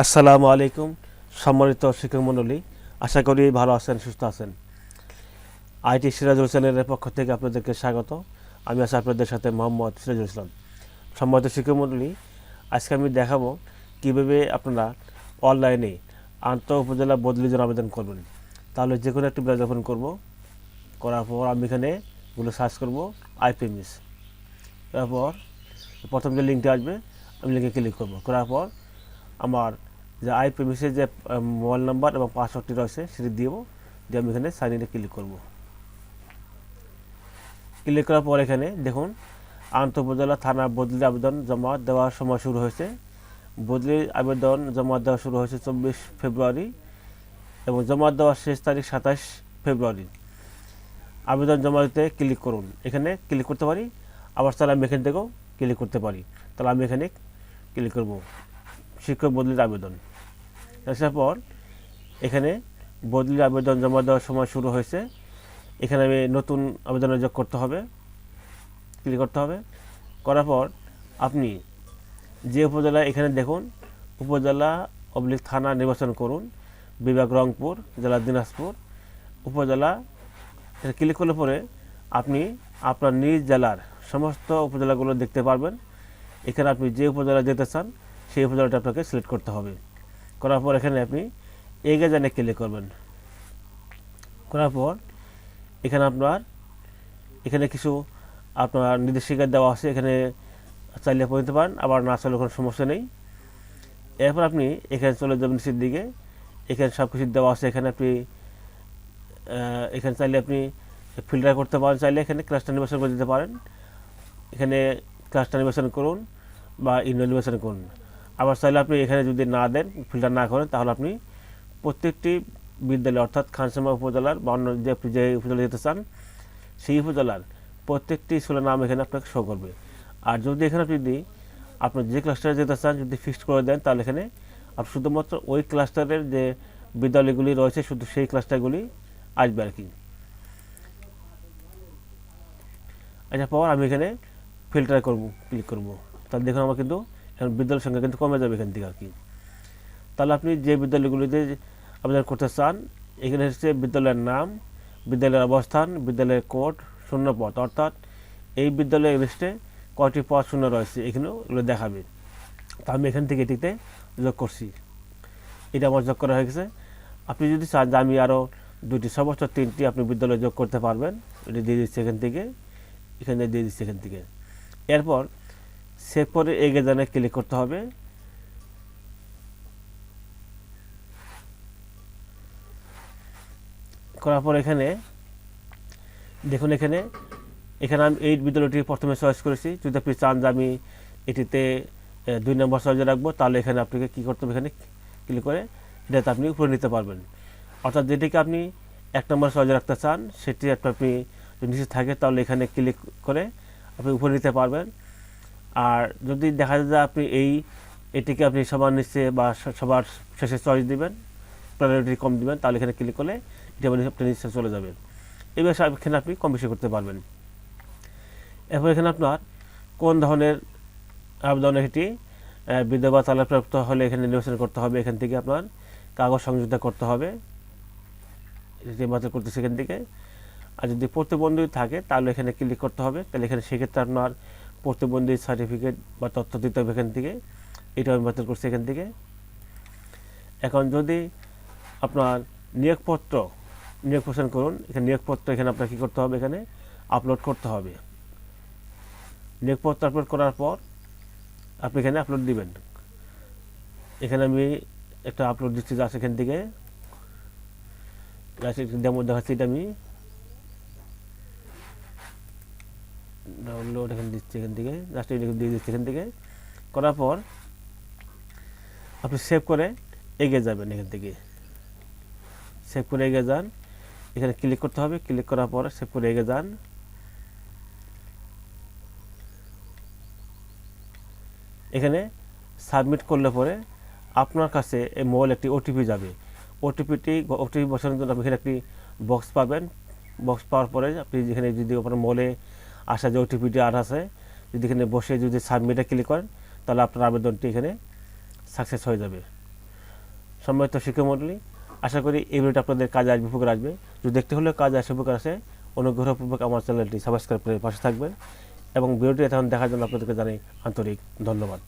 আসসালামু আলাইকুম, সম্মানিত শিক্ষক মণ্ডলী। আশা করি ভালো আছেন, সুস্থ আছেন। আইটি সিরাজুল চ্যানেলের পক্ষ থেকে আপনাদেরকে স্বাগত। আমি আছি আপনাদের সাথে মোহাম্মদ সিরাজুল ইসলাম। সম্মানিত শিক্ষক মণ্ডলী, আজকে আমি দেখাবো কীভাবে আপনারা অনলাইনে আন্তঃ উপজেলা বদলির জন্য আবেদন করবেন। তাহলে যে কোনো একটি ব্রাউজ ওপেন করব। করার পর আমি এখানে গুলো সার্চ করব, আইপিএমএস। তারপর প্রথম যে লিঙ্কটি আসবে, আমি লিঙ্কে ক্লিক করব। করার পর আমার যে আই প্রেমিসের যে মোবাইল নাম্বার এবং পাসওয়ার্ডটি রয়েছে, সেটি দিব। দিয়ে আমি এখানে সাইন ইনে ক্লিক করব। ক্লিক করার পর এখানে দেখুন আন্ত উপজেলা থানা বদলির আবেদন জমা দেওয়ার সময় শুরু হয়েছে। বদলির আবেদন জমা দেওয়া শুরু হয়েছে চব্বিশ ফেব্রুয়ারি এবং জমা দেওয়ার শেষ তারিখ সাতাশ ফেব্রুয়ারি। আবেদন জমা দিতে ক্লিক করুন। এখানে ক্লিক করতে পারি। আবার তাহলে আমি এখান থেকেও ক্লিক করতে পারি। তাহলে আমি এখানে ক্লিক করব। শিক্ষক বদলির আবেদন। আসার পর এখানে বদলির আবেদন জমা দেওয়ার সময় শুরু হয়েছে। এখানে আমি নতুন আবেদনের যোগ করতে হবে। ক্লিক করতে হবে। করার পর আপনি যে উপজেলা এখানে দেখুন, উপজেলা অবলিক থানা নির্বাচন করুন, বিভাগ রংপুর, জেলা দিনাজপুর। উপজেলা এটা ক্লিক করলে পরে আপনি আপনার নিজ জেলার সমস্ত উপজেলাগুলো দেখতে পারবেন। এখানে আপনি যে উপজেলা যেতে চান সেই উপজেলাটা আপনাকে সিলেক্ট করতে হবে। করার পর এখানে আপনি এগে জানে ক্লিক করবেন। করার পর এখানে আপনার, এখানে কিছু আপনার নির্দেশিকা দেওয়া আছে, এখানে চাইলে পড়ে পারেন, আবার না চাইলে কোনো সমস্যা নেই। এরপর আপনি এখানে চলে যাবেন নিচের দিকে। এখানে সব কিছু দেওয়া আছে, এখানে আপনি এখানে চাইলে আপনি ফিল্টার করতে পারেন, চাইলে এখানে ক্লাসটা নির্বাচন করে দিতে পারেন। এখানে ক্লাসটা নির্বাচন করুন বা ইউনিয়ন নির্বাচন করুন। আবার চাইলে আপনি এখানে যদি না দেন ফিল্টার না করেন, তাহলে আপনি প্রত্যেকটি বিদ্যালয়, অর্থাৎ খানসামা উপজেলার বা অন্য যে যে উপজেলা যেতে চান, সেই উপজেলার প্রত্যেকটি স্কুলের নাম এখানে আপনাকে শো করবে। আর যদি এখানে আপনি যদি আপনি যে ক্লাস্টারে যেতে চান, যদি ফিক্সড করে দেন, তাহলে এখানে আপনি শুধুমাত্র ওই ক্লাস্টারের যে বিদ্যালয়গুলি রয়েছে, শুধু সেই ক্লাস্টারগুলি আসবে আর কি। আচ্ছা পর আমি এখানে ফিল্টার করব ক্লিক করব। তাহলে দেখুন, আমার কিন্তু এখন বিদ্যালয়ের সংখ্যা কিন্তু কমে যাবে এখান থেকে আর কি। তাহলে আপনি যে বিদ্যালয়গুলিতে আবেদন করতে চান, এখানে হচ্ছে বিদ্যালয়ের নাম, বিদ্যালয়ের অবস্থান, বিদ্যালয়ের কোড শূন্য পদ অর্থাৎ এই বিদ্যালয়ের লিস্টে কয়টি পদ শূন্য রয়েছে এখানেও এগুলো দেখাবে। তা আমি এখান থেকে এটিতে যোগ করছি। এটা আমার যোগ করা হয়ে গেছে। আপনি যদি চান যে আমি আরও দুটি সর্বোচ্চ তিনটি আপনি বিদ্যালয়ে যোগ করতে পারবেন, এটি দিয়ে দিচ্ছি এখান থেকে, এখানে দিয়ে দিচ্ছি এখান থেকে। এরপর সেভ করে এগিয়ে জানে ক্লিক করতে হবে। করার পর এখানে, দেখুন এখানে এখানে আমি এই বিদ্যালয়টি প্রথমে চয়েস করেছি। যদি আপনি চান যে আমি এটিতে দুই নম্বর চয়েসে রাখব, তাহলে এখানে আপনাকে কী করতে হবে? এখানে ক্লিক করে এটাতে আপনি উপরে নিতে পারবেন। অর্থাৎ যেটিকে আপনি এক নম্বর চয়েসে রাখতে চান, সেটি একটা আপনি নিচে থাকে, তাহলে এখানে ক্লিক করে আপনি উপরে নিতে পারবেন। আর যদি দেখা যায় যে আপনি এই, এটিকে আপনি সবার নিচে বা সবার শেষে চয়েস দেবেন প্রায়োরিটি কম দিবেন, তাহলে এখানে ক্লিক করলে এটা আপনি আপনি নিচে চলে যাবে। এবার সব- এখানে আপনি কম বেশি করতে পারবেন। এরপর এখানে আপনার কোন ধরনের আবেদন এটি বিধবা তালাপ্রাপ্ত হলে এখানে নির্বাচন করতে হবে, এখান থেকে আপনার কাগজ সংযুক্ত করতে হবে। এটি নির্বাচন করতেছে এখান থেকে। আর যদি প্রতিবন্ধী থাকে, তাহলে এখানে ক্লিক করতে হবে। তাহলে এখানে সেক্ষেত্রে আপনার প্রতিবন্ধী সার্টিফিকেট বা তথ্য দিতে হবে এখান থেকে। এটা আমি বাতিল করছি এখান থেকে। এখন যদি আপনার নিয়োগপত্র নিয়োগ পোষণ করুন, এখানে নিয়োগপত্র, এখানে আপনার কী করতে হবে? এখানে আপলোড করতে হবে। নিয়োগপত্র আপলোড করার পর আপনি এখানে আপলোড দিবেন। এখানে আমি একটা আপলোড দিচ্ছি জাস্ট এখান থেকে। ডেমো দেখাচ্ছি এটা আমি। দিচ্ছি এখান থেকে জাস্ট দিয়ে দিচ্ছি এখান থেকে। করার পর আপনি সেভ করে এগিয়ে যাবেন এখান থেকে। সেভ করে এগিয়ে যান। এখানে ক্লিক করতে হবে। ক্লিক করার পর সেভ করে এগিয়ে যান। এখানে সাবমিট করলে পরে আপনার কাছে এই মোবাইল একটি ওটিপি যাবে। ওটিপিটি ওটিপি বসানোর জন্য আপনি এখানে একটি বক্স পাবেন। বক্স পাওয়ার পরে আপনি যেখানে যদি আপনার মোবাইলে আসা যে ওটিপিটি আর আছে যদি এখানে বসে যদি সাবমিটে ক্লিক করেন, তাহলে আপনার আবেদনটি এখানে সাকসেস হয়ে যাবে। সম্মানিত শিক্ষামণ্ডলী আশা করি এই ভিডিওটা আপনাদের কাজে আসবে, উপকার আসবে। যদি দেখতে হলে কাজে আসে, উপকার আসে, অনুগ্রহপূর্বক আমার চ্যানেলটি সাবস্ক্রাইব করে পাশে থাকবেন এবং ভিডিওটি এখন দেখার জন্য আপনাদেরকে জানাই আন্তরিক ধন্যবাদ।